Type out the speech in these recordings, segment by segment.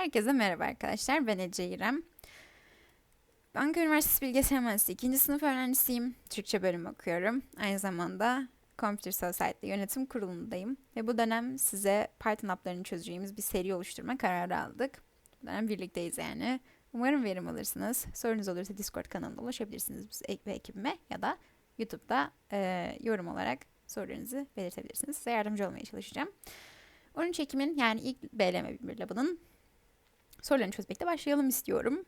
Herkese merhaba arkadaşlar. Ben Ece İrem. Ankara Üniversitesi Bilgisayar Mühendisliği 2. sınıf öğrencisiyim. Türkçe bölüm okuyorum. Aynı zamanda Computer Society yönetim kurulundayım. Ve bu dönem size Python app'larını çözeceğimiz bir seri oluşturma kararı aldık. Bu dönem birlikteyiz yani. Umarım verim alırsınız. Sorunuz olursa Discord kanalında ulaşabilirsiniz biz ve ekibime ya da YouTube'da e, yorum olarak sorularınızı belirtebilirsiniz. Size yardımcı olmaya çalışacağım. 13 Ekim'in yani ilk BLM bir labının sorularını çözmekte başlayalım istiyorum.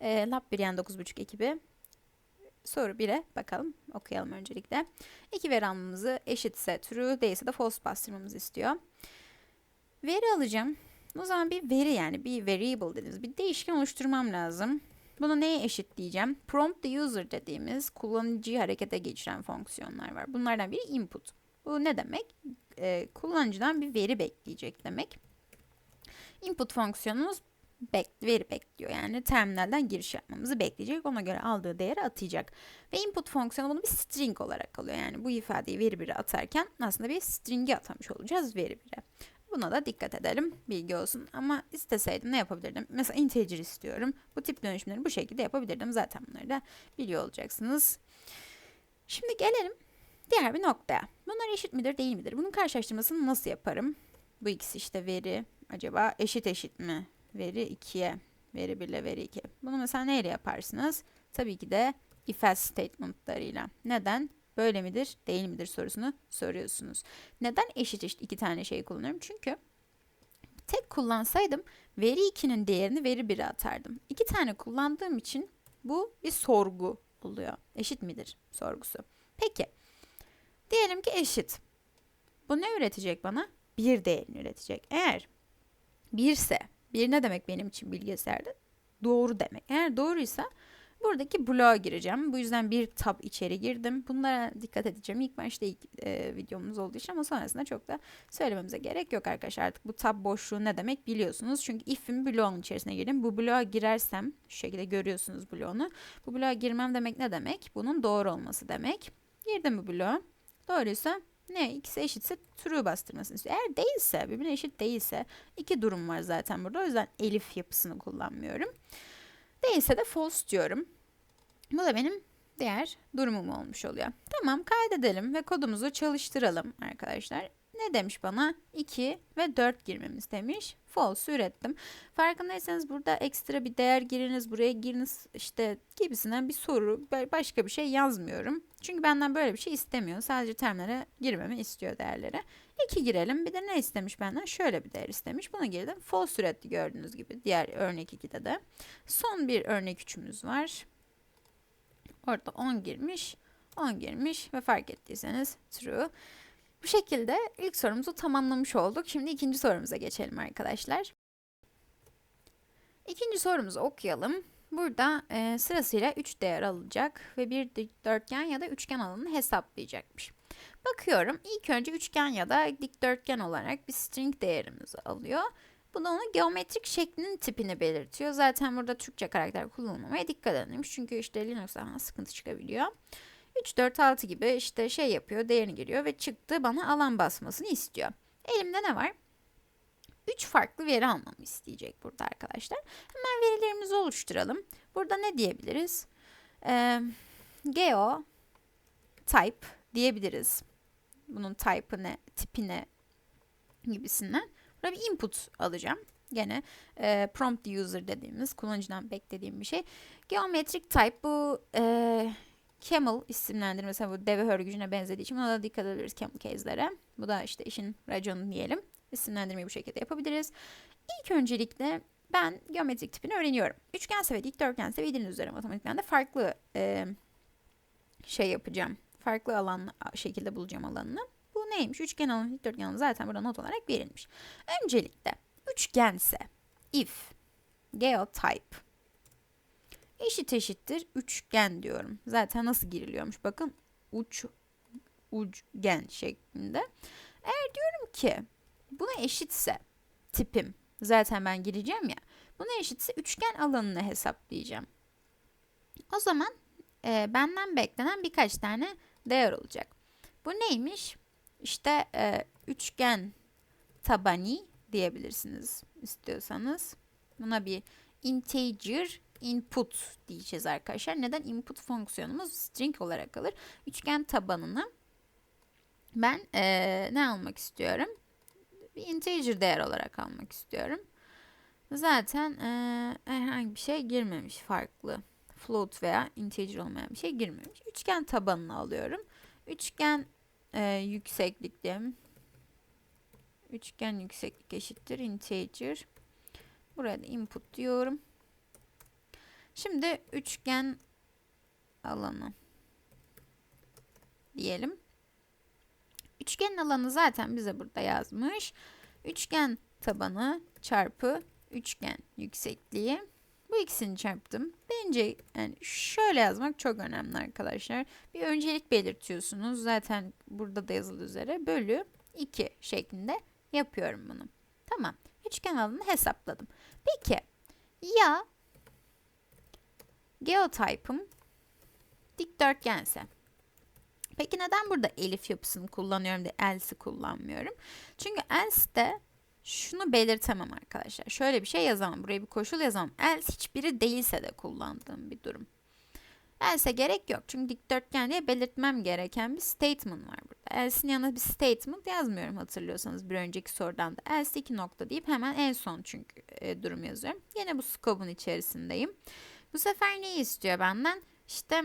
E, Lab 1 yani 9.5 ekibi soru 1'e bakalım. Okuyalım öncelikle. İki veri almamızı eşitse true değilse de false bastırmamızı istiyor. Veri alacağım. O zaman bir veri yani bir variable dediğimiz bir değişken oluşturmam lazım. Bunu neye eşitleyeceğim? Prompt the user dediğimiz kullanıcıyı harekete geçiren fonksiyonlar var. Bunlardan biri input. Bu ne demek? Ee, kullanıcıdan bir veri bekleyecek demek. Input fonksiyonumuz bek veri bekliyor. Yani terminalden giriş yapmamızı bekleyecek. Ona göre aldığı değeri atayacak. Ve input fonksiyonu bunu bir string olarak alıyor. Yani bu ifadeyi veri bire atarken aslında bir string'i atamış olacağız veri bire. Buna da dikkat edelim. Bilgi olsun. Ama isteseydim ne yapabilirdim? Mesela integer istiyorum. Bu tip dönüşümleri bu şekilde yapabilirdim. Zaten bunları da biliyor olacaksınız. Şimdi gelelim diğer bir noktaya. Bunlar eşit midir değil midir? Bunun karşılaştırmasını nasıl yaparım? Bu ikisi işte veri acaba eşit eşit mi? Veri 2'ye, veri 1 ile veri 2. Bunu mesela neyle yaparsınız? Tabii ki de if else statementlarıyla. Neden? Böyle midir, değil midir sorusunu soruyorsunuz. Neden eşit eşit iki tane şey kullanıyorum? Çünkü tek kullansaydım veri 2'nin değerini veri 1'e atardım. İki tane kullandığım için bu bir sorgu oluyor. Eşit midir sorgusu. Peki. Diyelim ki eşit. Bu ne üretecek bana? Bir değerini üretecek. Eğer birse, bir ne demek benim için bilgisayarda? Doğru demek. Eğer doğruysa buradaki bloğa gireceğim. Bu yüzden bir tab içeri girdim. Bunlara dikkat edeceğim. İlk başta ilk e, videomuz olduğu için ama sonrasında çok da söylememize gerek yok arkadaşlar. Artık bu tab boşluğu ne demek biliyorsunuz. Çünkü if'in bloğun içerisine girdim. Bu bloğa girersem şu şekilde görüyorsunuz bloğunu. Bu bloğa girmem demek ne demek? Bunun doğru olması demek. Girdim bu bloğa. Doğruysa ne? İkisi eşitse true bastırmasını istiyor. Eğer değilse, birbirine eşit değilse iki durum var zaten burada. O yüzden elif yapısını kullanmıyorum. Değilse de false diyorum. Bu da benim diğer durumum olmuş oluyor. Tamam kaydedelim ve kodumuzu çalıştıralım arkadaşlar. Ne demiş bana? 2 ve 4 girmemiz demiş. False ürettim. Farkındaysanız burada ekstra bir değer giriniz, buraya giriniz işte gibisinden bir soru, başka bir şey yazmıyorum. Çünkü benden böyle bir şey istemiyor. Sadece terminale girmemi istiyor değerlere. 2 girelim. Bir de ne istemiş benden? Şöyle bir değer istemiş. Buna girdim. False üretti gördüğünüz gibi. Diğer örnek 2'de de. Son bir örnek 3'ümüz var. Orada 10 girmiş. 10 girmiş ve fark ettiyseniz true. Bu şekilde ilk sorumuzu tamamlamış olduk. Şimdi ikinci sorumuza geçelim arkadaşlar. İkinci sorumuzu okuyalım. Burada e, sırasıyla 3 değer alacak ve bir dikdörtgen ya da üçgen alanını hesaplayacakmış. Bakıyorum ilk önce üçgen ya da dikdörtgen olarak bir string değerimizi alıyor. Bu da onun geometrik şeklinin tipini belirtiyor. Zaten burada Türkçe karakter kullanılmamaya dikkat edilmiş. Çünkü işte Linux'ta sıkıntı çıkabiliyor. 3, 4, 6 gibi işte şey yapıyor, değerini giriyor ve çıktı bana alan basmasını istiyor. Elimde ne var? 3 farklı veri almamı isteyecek burada arkadaşlar. Hemen verilerimizi oluşturalım. Burada ne diyebiliriz? Ee, geo type diyebiliriz. Bunun type'ı ne, tipi ne gibisinden. Burada bir input alacağım. Gene e, prompt user dediğimiz kullanıcıdan beklediğim bir şey. Geometrik type bu e, camel isimlendirmesi bu deve hörgücüne benzediği için buna da dikkat edebiliriz camel case'lere. Bu da işte işin raconu diyelim. İsimlendirmeyi bu şekilde yapabiliriz. İlk öncelikle ben geometrik tipini öğreniyorum. Üçgense ve dikdörtgense bildiğiniz üzere matematikten de farklı e, şey yapacağım. Farklı alan şekilde bulacağım alanını. Bu neymiş? Üçgen alanı, dikdörtgen alanı zaten burada not olarak verilmiş. Öncelikle üçgense if geotype eşit eşittir üçgen diyorum. Zaten nasıl giriliyormuş bakın uç uçgen şeklinde. Eğer diyorum ki buna eşitse tipim zaten ben gireceğim ya buna eşitse üçgen alanını hesaplayacağım. O zaman e, benden beklenen birkaç tane değer olacak. Bu neymiş? İşte e, üçgen tabani diyebilirsiniz istiyorsanız. Buna bir integer input diyeceğiz arkadaşlar. Neden? Input fonksiyonumuz string olarak kalır. Üçgen tabanını ben ee, ne almak istiyorum? Bir integer değer olarak almak istiyorum. Zaten ee, herhangi bir şey girmemiş farklı. Float veya integer olmayan bir şey girmemiş. Üçgen tabanını alıyorum. Üçgen e, yükseklik diyelim. Üçgen yükseklik eşittir integer. Buraya da input diyorum. Şimdi üçgen alanı diyelim. Üçgen alanı zaten bize burada yazmış. Üçgen tabanı çarpı üçgen yüksekliği. Bu ikisini çarptım. Bence yani şöyle yazmak çok önemli arkadaşlar. Bir öncelik belirtiyorsunuz. Zaten burada da yazılı üzere. Bölü 2 şeklinde yapıyorum bunu. Tamam. Üçgen alanını hesapladım. Peki ya geotype'ım dikdörtgense? Peki neden burada elif yapısını kullanıyorum da else'i kullanmıyorum? Çünkü else'de şunu belirtemem arkadaşlar. Şöyle bir şey yazamam. Buraya bir koşul yazamam. Else hiçbiri değilse de kullandığım bir durum. Else'e gerek yok. Çünkü dikdörtgen diye belirtmem gereken bir statement var burada. Else'in yanına bir statement yazmıyorum hatırlıyorsanız bir önceki sorudan da. Else iki nokta deyip hemen en son çünkü e, durum yazıyorum. Yine bu scope'un içerisindeyim. Bu sefer neyi istiyor benden? İşte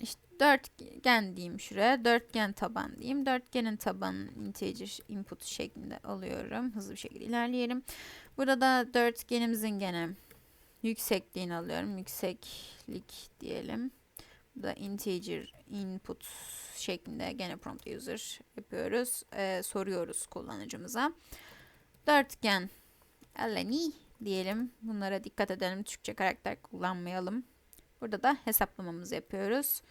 işte dörtgen diyeyim şuraya. Dörtgen taban diyeyim. Dörtgenin tabanını integer input şeklinde alıyorum. Hızlı bir şekilde ilerleyelim. Burada da dörtgenimizin gene yüksekliğini alıyorum. Yükseklik diyelim. Burada integer input şeklinde gene prompt user yapıyoruz. Ee, soruyoruz kullanıcımıza. Dörtgen aleni diyelim. Bunlara dikkat edelim. Türkçe karakter kullanmayalım. Burada da hesaplamamızı yapıyoruz.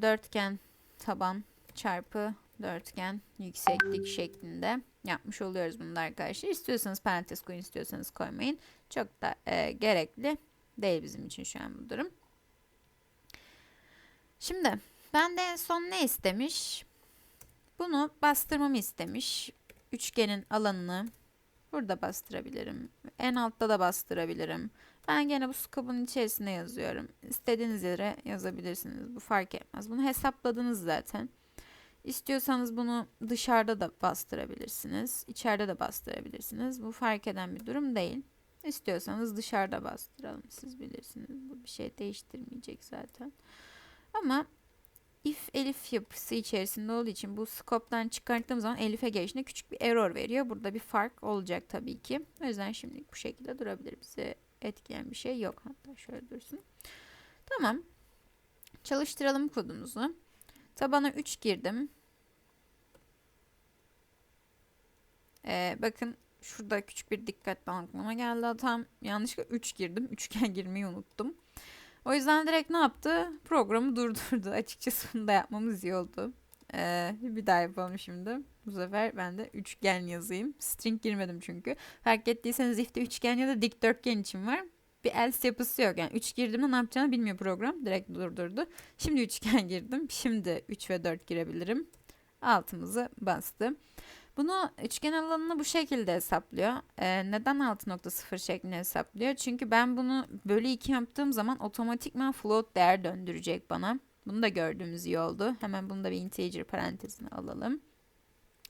Dörtgen taban çarpı dörtgen yükseklik şeklinde yapmış oluyoruz bunu da arkadaşlar. İstiyorsanız parantez koyun, istiyorsanız koymayın. Çok da e, gerekli değil bizim için şu an bu durum. Şimdi ben de en son ne istemiş? Bunu bastırmamı istemiş. Üçgenin alanını burada bastırabilirim. En altta da bastırabilirim. Ben gene bu scope'un içerisine yazıyorum. İstediğiniz yere yazabilirsiniz. Bu fark etmez. Bunu hesapladınız zaten. İstiyorsanız bunu dışarıda da bastırabilirsiniz. İçeride de bastırabilirsiniz. Bu fark eden bir durum değil. İstiyorsanız dışarıda bastıralım. Siz bilirsiniz. Bu bir şey değiştirmeyecek zaten. Ama if elif yapısı içerisinde olduğu için bu scope'dan çıkarttığım zaman elife geçtiğinde küçük bir error veriyor. Burada bir fark olacak tabii ki. O yüzden şimdilik bu şekilde durabilir. Bize etkileyen bir şey yok. Hatta şöyle dursun. Tamam. Çalıştıralım kodumuzu. Tabana 3 girdim. Ee, bakın şurada küçük bir dikkat dağınıklığına geldi hatam. Yanlışlıkla 3 girdim. Üçgen girmeyi unuttum. O yüzden direkt ne yaptı? Programı durdurdu. Açıkçası bunu da yapmamız iyi oldu. Ee, bir daha yapalım şimdi. Bu sefer ben de üçgen yazayım. String girmedim çünkü. Fark ettiyseniz if'te üçgen ya da dikdörtgen için var. Bir else yapısı yok. Yani 3 girdiğimde ne yapacağını bilmiyor program. Direkt durdurdu. Şimdi üçgen girdim. Şimdi 3 ve 4 girebilirim. Altımızı bastı. Bunu üçgen alanını bu şekilde hesaplıyor. Ee, neden 6.0 şeklinde hesaplıyor? Çünkü ben bunu bölü 2 yaptığım zaman otomatikman float değer döndürecek bana. Bunu da gördüğümüz iyi oldu. Hemen bunu da bir integer parantezine alalım.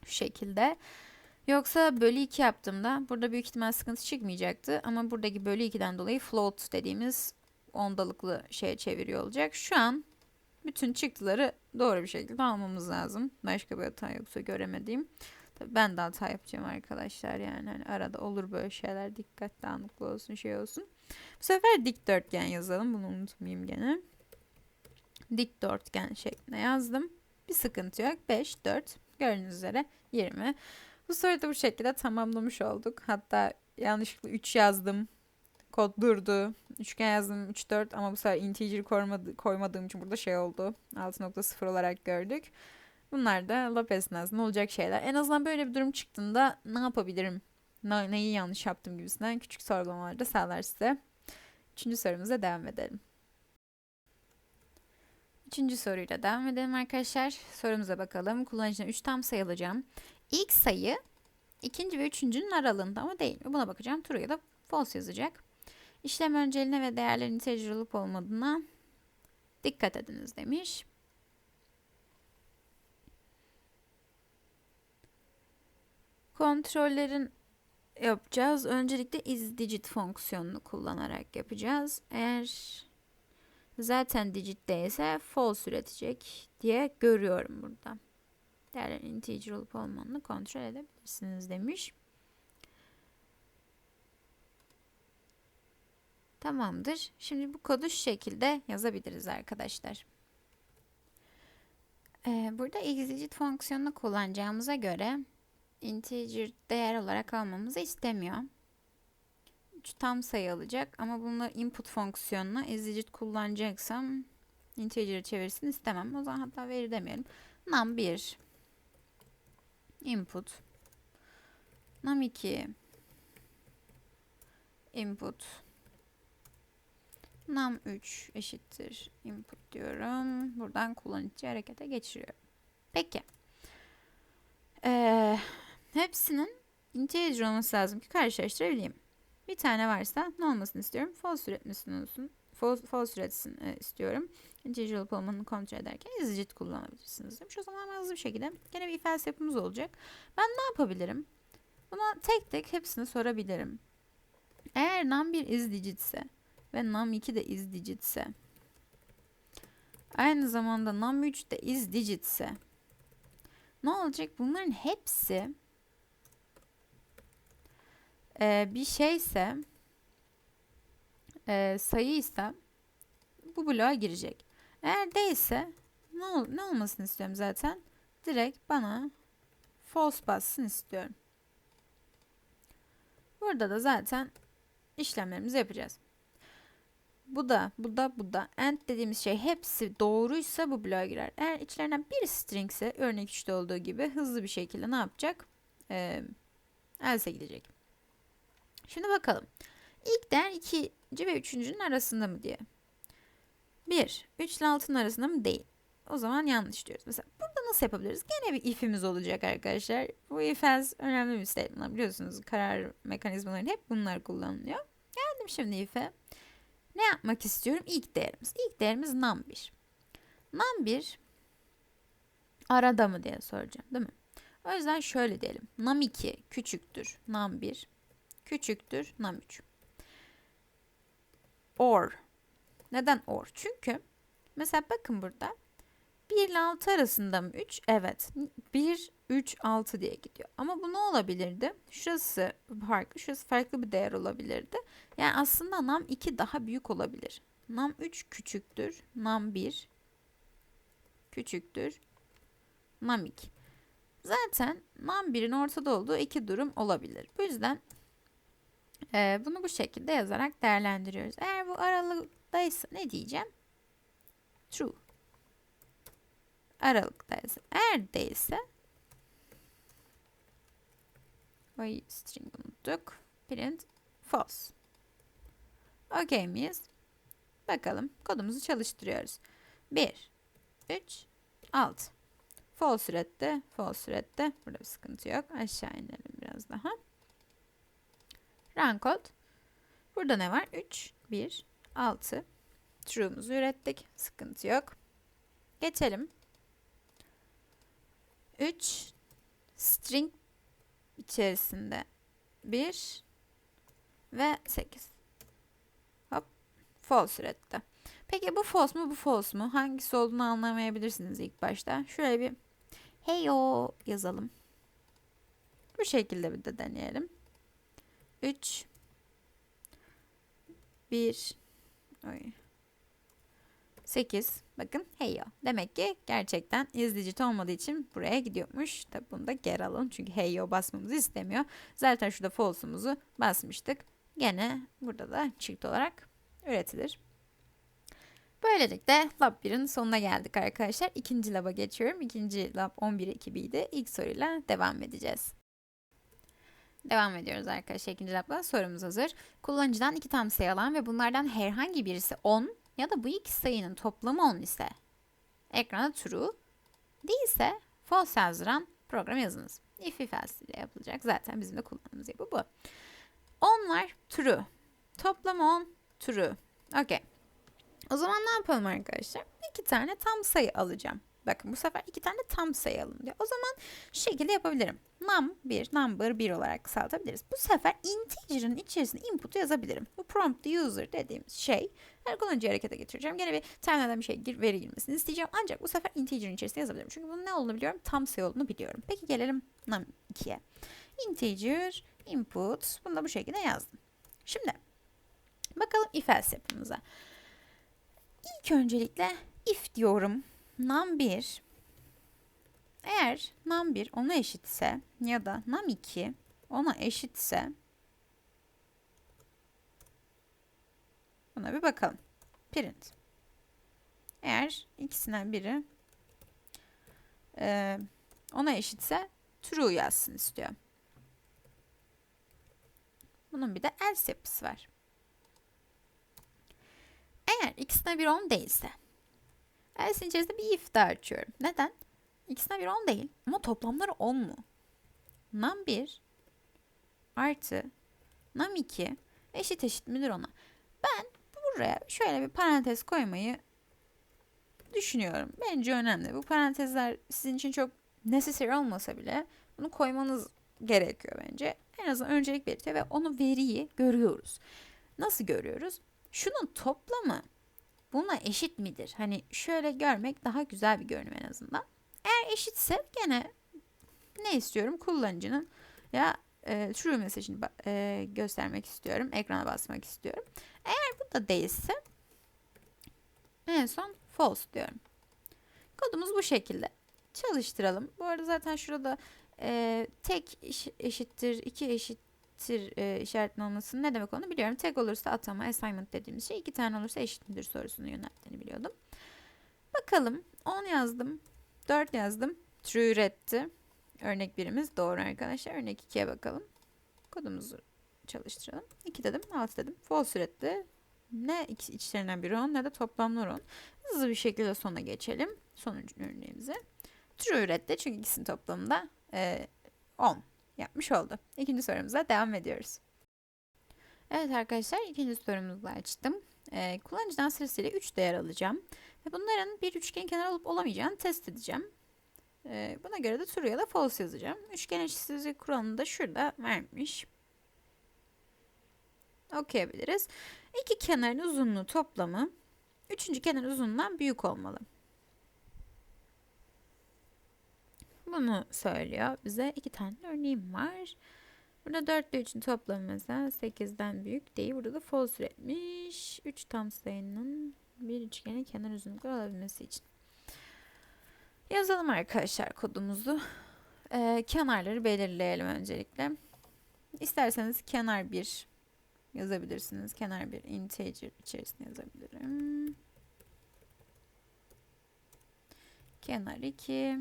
Şu şekilde. Yoksa bölü 2 yaptığımda burada büyük ihtimal sıkıntı çıkmayacaktı. Ama buradaki bölü 2'den dolayı float dediğimiz ondalıklı şeye çeviriyor olacak. Şu an bütün çıktıları doğru bir şekilde almamız lazım. Başka bir hata yoksa göremediğim. Tabii ben de hata yapacağım arkadaşlar yani hani arada olur böyle şeyler dikkat dağınıklı olsun şey olsun. Bu sefer dikdörtgen yazalım bunu unutmayayım gene. Dikdörtgen şeklinde yazdım. Bir sıkıntı yok. 5, 4 gördüğünüz üzere 20. Bu soruyu da bu şekilde tamamlamış olduk. Hatta yanlışlıkla 3 yazdım. Kod durdu. Üçgen yazdım 3 4 ama bu sefer integer koymadı, koymadığım için burada şey oldu. 6.0 olarak gördük. Bunlar da lab esnasında olacak şeyler. En azından böyle bir durum çıktığında ne yapabilirim? Ne, neyi yanlış yaptım gibisinden küçük sorgulamalar da sağlar size. Üçüncü sorumuza devam edelim. Üçüncü soruyla devam edelim arkadaşlar. Sorumuza bakalım. Kullanıcına 3 tam sayı alacağım. İlk sayı ikinci ve üçüncünün aralığında ama değil mi? Buna bakacağım. True ya da false yazacak. İşlem önceline ve değerlerin integer olup olmadığına dikkat ediniz demiş. Kontrollerin yapacağız. Öncelikle is digit fonksiyonunu kullanarak yapacağız. Eğer zaten digit değilse false üretecek diye görüyorum burada. Değerlerin integer olup olmadığını kontrol edebilirsiniz demiş. Tamamdır. Şimdi bu kodu şu şekilde yazabiliriz arkadaşlar. Ee, burada exit fonksiyonunu kullanacağımıza göre integer değer olarak almamızı istemiyor. 3 tam sayı alacak ama bunu input fonksiyonuna exit kullanacaksam integer'ı çevirsin istemem. O zaman hatta veri demeyelim. num1 input num2 input num3 eşittir input diyorum. Buradan kullanıcı harekete geçiriyorum. Peki. Ee, hepsinin integer olması lazım ki karşılaştırabileyim. Bir tane varsa ne olmasını istiyorum? False üretmesini olsun. False, false üretsin istiyorum. Integer olup olmadığını kontrol ederken izcit kullanabilirsiniz demiş. O zaman hızlı bir şekilde gene bir if else yapımız olacak. Ben ne yapabilirim? Buna tek tek hepsini sorabilirim. Eğer num1 is digit ise ve num2 de is digit ise aynı zamanda num3 de is digit ise ne olacak? Bunların hepsi e, bir şeyse e, sayıysa bu bloğa girecek. Eğer değilse ne, ol, ne olmasını istiyorum zaten? Direkt bana false bassın istiyorum. Burada da zaten işlemlerimizi yapacağız. Bu da, bu da, bu da. And dediğimiz şey hepsi doğruysa bu bloğa girer. Eğer içlerinden bir string ise örnek 3'te olduğu gibi hızlı bir şekilde ne yapacak? Ee, else'e gidecek. Şimdi bakalım. İlk değer 2. ve 3.'ünün arasında mı diye. 1. 3 ile 6'nın arasında mı? Değil. O zaman yanlış diyoruz. Mesela burada nasıl yapabiliriz? Gene bir if'imiz olacak arkadaşlar. Bu if else önemli bir statement. Biliyorsunuz karar mekanizmaları hep bunlar kullanılıyor. Geldim şimdi if'e. Ne yapmak istiyorum? İlk değerimiz. İlk değerimiz num1. Num1 arada mı diye soracağım değil mi? O yüzden şöyle diyelim. Num2 küçüktür num1 küçüktür num3. Or. Neden or? Çünkü mesela bakın burada 1 ile 6 arasında mı 3? Evet. 1, 3, 6 diye gidiyor. Ama bu ne olabilirdi? Şurası farklı, şurası farklı bir değer olabilirdi. Yani aslında nam 2 daha büyük olabilir. Nam 3 küçüktür. Nam 1 küçüktür. Nam 2. Zaten nam 1'in ortada olduğu iki durum olabilir. Bu yüzden e, bunu bu şekilde yazarak değerlendiriyoruz. Eğer bu aralıktaysa ne diyeceğim? True. Aralıktaysa. Eğer değilse Ay string unuttuk. Print false. Okey miyiz? Bakalım kodumuzu çalıştırıyoruz. 1, 3, 6. False üretti. False üretti. Burada bir sıkıntı yok. Aşağı inelim biraz daha. Run code. Burada ne var? 3, 1, 6. True'muzu ürettik. Sıkıntı yok. Geçelim. 3 string içerisinde 1 ve 8. Hop. False üretti. Peki bu false mu bu false mu? Hangisi olduğunu anlamayabilirsiniz ilk başta. Şöyle bir heyo yazalım. Bu şekilde bir de deneyelim. 3 1 Oy. 8. Bakın heyo. Demek ki gerçekten izleyici olmadığı için buraya gidiyormuş. Tabi bunu da geri alın. Çünkü heyo basmamızı istemiyor. Zaten şurada false'umuzu basmıştık. Gene burada da çift olarak üretilir. Böylelikle Lab 1'in sonuna geldik arkadaşlar. İkinci lab'a geçiyorum. İkinci Lab 11 ekibiydi. İlk soruyla devam edeceğiz. Devam ediyoruz arkadaşlar. İkinci labla sorumuz hazır. Kullanıcıdan iki tam sayı alan ve bunlardan herhangi birisi 10 ya da bu iki sayının toplamı 10 ise ekrana true değilse false yazdıran program yazınız. If if else ile yapılacak. Zaten bizim de kullandığımız yapı bu. 10 var true. Toplam 10 true. Okey. O zaman ne yapalım arkadaşlar? İki tane tam sayı alacağım. Bakın bu sefer iki tane tam sayı alın diyor. O zaman şu şekilde yapabilirim. Num 1, number 1 olarak kısaltabiliriz. Bu sefer integer'ın içerisine input'u yazabilirim. Bu prompt user dediğimiz şey her kullanıcıyı harekete getireceğim. Gene bir terminalden bir şey gir, veri girmesini isteyeceğim. Ancak bu sefer integer'ın içerisine yazabilirim. Çünkü bunun ne olduğunu biliyorum. Tam sayı olduğunu biliyorum. Peki gelelim num 2'ye. Integer input. Bunu da bu şekilde yazdım. Şimdi bakalım if else yapımıza. İlk öncelikle if diyorum. Num 1 eğer num 1 ona eşitse ya da num 2 ona eşitse buna bir bakalım. Print. Eğer ikisinden biri e, ona eşitse true yazsın istiyor. Bunun bir de else yapısı var. Eğer ikisine bir 10 değilse else'in içerisinde bir if daha açıyorum. Neden? İkisine bir 10 değil ama toplamları 10 mu? Num 1 artı num 2 eşit eşit midir ona? Ben buraya şöyle bir parantez koymayı düşünüyorum. Bence önemli. Bu parantezler sizin için çok necessary olmasa bile bunu koymanız gerekiyor bence. En azından öncelik belirtiyor ve onu veriyi görüyoruz. Nasıl görüyoruz? Şunun toplamı buna eşit midir? Hani şöyle görmek daha güzel bir görünüm en azından. Eğer eşitse gene ne istiyorum? Kullanıcının ya e, true mesajını e, göstermek istiyorum. Ekrana basmak istiyorum. Eğer bu da değilse en son false diyorum. Kodumuz bu şekilde. Çalıştıralım. Bu arada zaten şurada e, tek eşittir, iki eşittir e, işaretinin olmasının ne demek onu biliyorum. Tek olursa atama, assignment dediğimiz şey. iki tane olursa eşit midir sorusunu yönelttiğini biliyordum. Bakalım. 10 yazdım. 4 yazdım. True üretti. Örnek birimiz doğru arkadaşlar. Örnek 2'ye bakalım. Kodumuzu çalıştıralım. 2 dedim, 6 dedim. False üretti. Ne içlerinden biri 10 ne de toplamlar 10. Hızlı bir şekilde sona geçelim. Sonuncu örneğimize. True üretti çünkü ikisinin toplamında e, 10 yapmış oldu. İkinci sorumuza devam ediyoruz. Evet arkadaşlar ikinci sorumuzu açtım. E, kullanıcıdan sırasıyla 3 değer alacağım. Ve bunların bir üçgen kenar olup olamayacağını test edeceğim. E, buna göre de true ya da false yazacağım. Üçgen eşitsizlik kuralını da şurada vermiş. Okuyabiliriz. İki kenarın uzunluğu toplamı üçüncü kenar uzunluğundan büyük olmalı. Bunu söylüyor bize. iki tane örneğim var. Burada 4 ile 3'ün toplamı mesela 8'den büyük değil. Burada da false üretmiş. 3 tam sayının bir üçgenin kenar uzunlukları alabilmesi için. Yazalım arkadaşlar kodumuzu. Ee, kenarları belirleyelim öncelikle. İsterseniz kenar 1 yazabilirsiniz. Kenar 1 integer içerisine yazabilirim. Kenar 2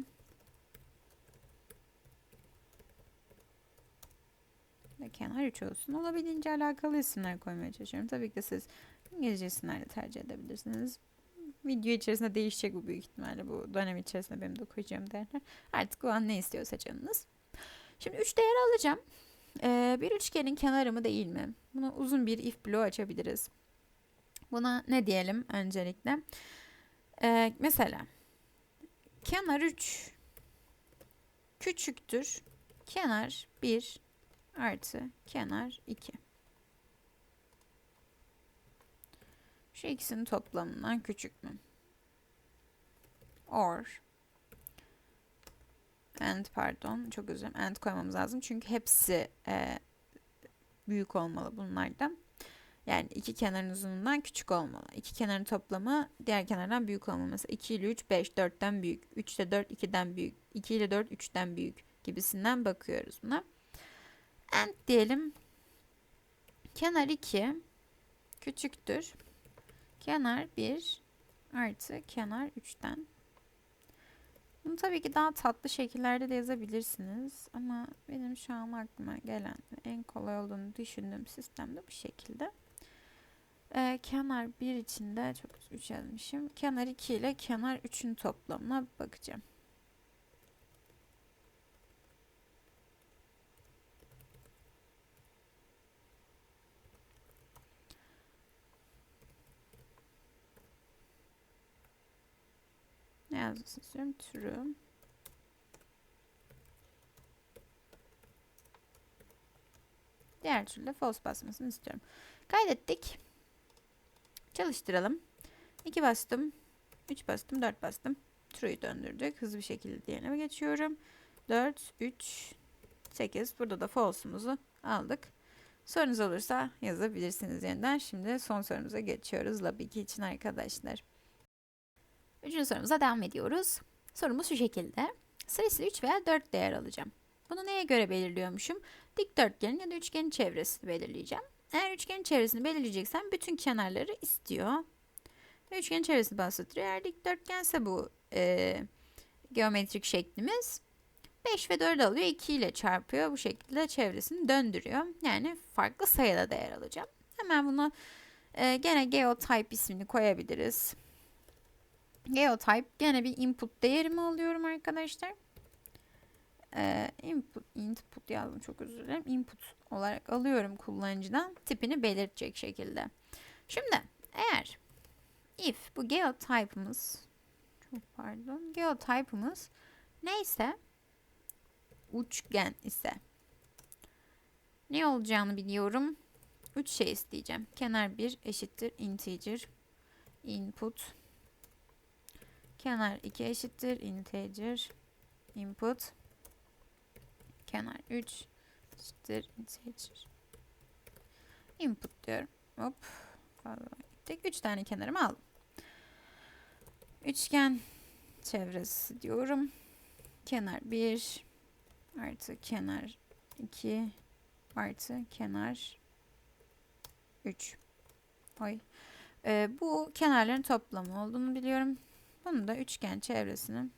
ve kenar 3 olsun. Olabildiğince alakalı isimler koymaya çalışıyorum. Tabii ki de siz İngilizce isimlerle tercih edebilirsiniz. Video içerisinde değişecek bu büyük ihtimalle. Bu dönem içerisinde benim de koyacağım değerler. Artık o an ne istiyorsa canınız. Şimdi 3 değer alacağım. Ee, bir üçgenin kenarı mı değil mi? Bunu uzun bir if bloğu açabiliriz. Buna ne diyelim öncelikle? Ee, mesela kenar 3 küçüktür. Kenar 1 artı kenar 2. Şu ikisinin toplamından küçük mü? Or and pardon çok özür dilerim and koymamız lazım çünkü hepsi e, büyük olmalı bunlardan. Yani iki kenarın uzunluğundan küçük olmalı. İki kenarın toplamı diğer kenardan büyük olmalı. Mesela 2 ile 3 5 4'ten büyük. 3 ile 4 2'den büyük. 2 ile 4 3'ten büyük gibisinden bakıyoruz buna. And diyelim. Kenar 2 küçüktür. Kenar 1 artı kenar 3'ten. Bunu tabii ki daha tatlı şekillerde de yazabilirsiniz. Ama benim şu an aklıma gelen en kolay olduğunu düşündüğüm sistem de bu şekilde. Ee, kenar 1 içinde çok 3 yazmışım. Kenar 2 ile kenar 3'ün toplamına bakacağım. Yazmasını istiyorum. True. Diğer türlü false basmasını istiyorum. Kaydettik. Çalıştıralım. 2 bastım. 3 bastım. 4 bastım. True'yu döndürdük. Hızlı bir şekilde diğerine geçiyorum. 4, 3, 8. Burada da false'umuzu aldık. Sorunuz olursa yazabilirsiniz yeniden. Şimdi son sorumuza geçiyoruz. Lab 2 için arkadaşlar. Üçüncü sorumuza devam ediyoruz. Sorumuz şu şekilde. Sırasıyla 3 veya 4 değer alacağım. Bunu neye göre belirliyormuşum? Dikdörtgenin ya da üçgenin çevresini belirleyeceğim. Eğer üçgenin çevresini belirleyeceksem bütün kenarları istiyor. Üçgenin çevresini bahsediyor. Eğer dikdörtgense bu e, geometrik şeklimiz 5 ve 4 alıyor. 2 ile çarpıyor. Bu şekilde çevresini döndürüyor. Yani farklı sayıda değer alacağım. Hemen bunu e, gene geotype ismini koyabiliriz. Geotype gene bir input değerimi alıyorum arkadaşlar. Ee, input, input yazdım çok özür dilerim. Input olarak alıyorum kullanıcıdan tipini belirtecek şekilde. Şimdi eğer if bu geotype'ımız çok pardon geotype'ımız neyse üçgen ise ne olacağını biliyorum. Üç şey isteyeceğim. Kenar 1 eşittir integer input kenar 2 eşittir integer input kenar 3 eşittir integer input diyorum. Hop. Gittik. 3 tane kenarımı aldım. Üçgen çevresi diyorum. Kenar 1 artı kenar 2 artı kenar 3. Oy. Ee, bu kenarların toplamı olduğunu biliyorum. Bunu da üçgen çevresini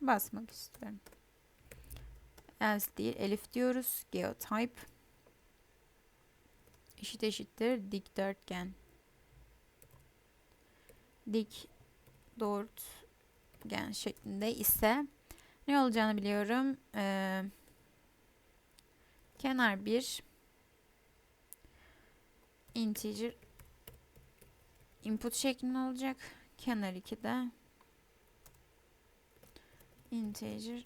basmak istiyorum. Else değil elif diyoruz. Geotype eşit eşittir dikdörtgen. Dik doğrultgen şeklinde ise ne olacağını biliyorum. Ee, kenar 1 integer input şeklinde olacak. Kenar 2 de integer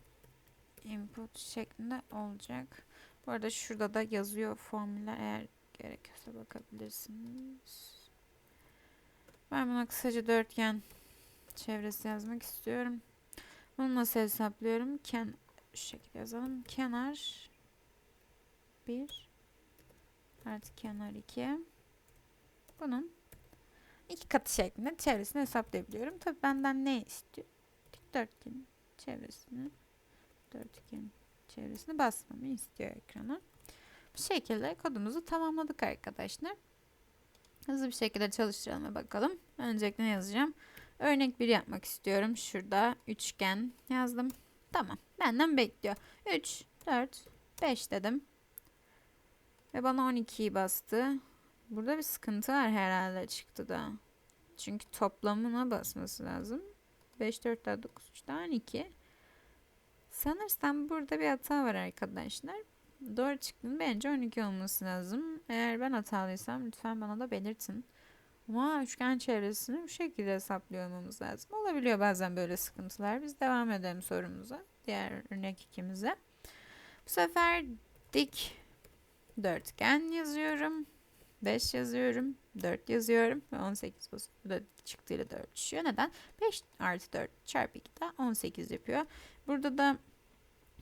input şeklinde olacak. Bu arada şurada da yazıyor formüller eğer gerekiyorsa bakabilirsiniz. Ben buna kısaca dörtgen çevresi yazmak istiyorum. Bunu nasıl hesaplıyorum? Ken şu şekilde yazalım. Kenar 1 artı kenar 2 bunun iki katı şeklinde çevresini hesaplayabiliyorum. Tabi benden ne istiyor? Dikdörtgen çevresini dörtgen çevresini basmamı istiyor ekrana. Bu şekilde kodumuzu tamamladık arkadaşlar. Hızlı bir şekilde çalıştıralım ve bakalım. Öncelikle ne yazacağım? Örnek 1 yapmak istiyorum. Şurada üçgen yazdım. Tamam. Benden bekliyor. 3, 4, 5 dedim. Ve bana 12'yi bastı. Burada bir sıkıntı var herhalde çıktı da. Çünkü toplamına basması lazım. 5, 4 daha 9, 3 daha 12. Sanırsam burada bir hata var arkadaşlar. Doğru çıktığını bence 12 olması lazım. Eğer ben hatalıysam lütfen bana da belirtin. Ama üçgen çevresini bu şekilde hesaplıyor olmamız lazım. Olabiliyor bazen böyle sıkıntılar. Biz devam edelim sorumuza. Diğer örnek ikimize. Bu sefer dik dörtgen yazıyorum. 5 yazıyorum. 4 yazıyorum. Ve 18 bu da çıktığıyla da örtüşüyor. Neden? 5 artı 4 çarpı 2 de 18 yapıyor. Burada da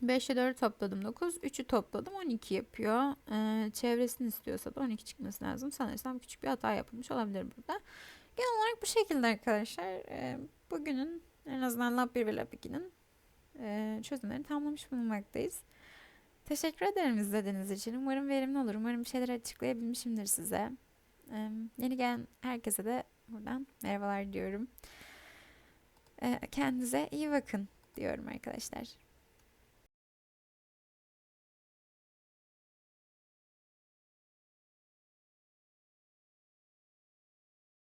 5 ile 4 topladım 9. 3'ü topladım 12 yapıyor. Ee, çevresini istiyorsa da 12 çıkması lazım. Sanırsam küçük bir hata yapılmış olabilir burada. Genel olarak bu şekilde arkadaşlar. Ee, bugünün en azından Lab 1 ve Lab 2'nin e, çözümlerini tamamlamış bulunmaktayız. Teşekkür ederim izlediğiniz için. Umarım verimli olur. Umarım bir şeyler açıklayabilmişimdir size. Yeni gelen herkese de buradan merhabalar diyorum. Kendinize iyi bakın diyorum arkadaşlar.